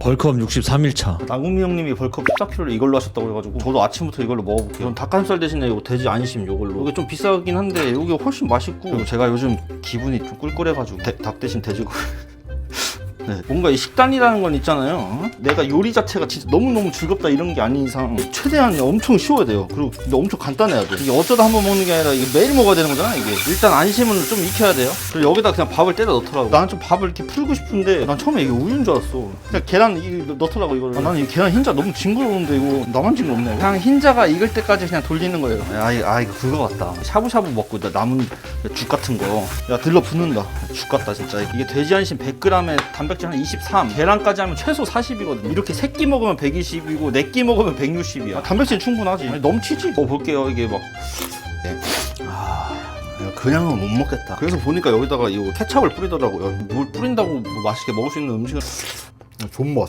벌크업 63일차. 나구미 형님이 벌컵 14kg를 이걸로 하셨다고 해가지고 저도 아침부터 이걸로 먹어볼게요. 이건 닭가슴살 대신에 이거 돼지 안심 이걸로. 이게 좀 비싸긴 한데 이게 훨씬 맛있고. 그리고 제가 요즘 기분이 좀 꿀꿀해가지고 대- 닭 대신 돼지고기 네, 뭔가 이 식단이라는 건 있잖아요. 어? 내가 요리 자체가 진짜 너무너무 즐겁다 이런 게 아닌 이상 최대한 엄청 쉬워야 돼요. 그리고 근데 엄청 간단해야 돼. 이게 어쩌다 한 번 먹는 게 아니라 이게 매일 먹어야 되는 거잖아, 이게. 일단 안심은 좀 익혀야 돼요. 그리고 여기다 그냥 밥을 때려 넣더라고. 나는 좀 밥을 이렇게 풀고 싶은데 난 처음에 이게 우유인 줄 알았어. 그냥 계란 이 넣더라고, 이걸. 아, 나는 이 계란 흰자 너무 징그러운데 이거 나만 징그럽네. 그냥 흰자가 익을 때까지 그냥 돌리는 거예요. 아, 이- 아 이거 그거 같다. 샤브샤브 먹고 나 남은 죽 같은 거. 야, 들러 붙는다. 죽 같다, 진짜. 이게 돼지 안심 100g에 단백 질한 23. 계란까지 하면 최소 40이거든. 이렇게 세끼 먹으면 120이고 네끼 먹으면 160이야. 단백질 충분하지. 아니, 넘치지? 어, 볼게요. 이게 막. 네. 아, 그냥은 못 먹겠다. 그래서 보니까 여기다가 이거 케찹을 뿌리더라고요. 뭘 뿌린다고 뭐 맛있게 먹을 수 있는 음식은 존맛.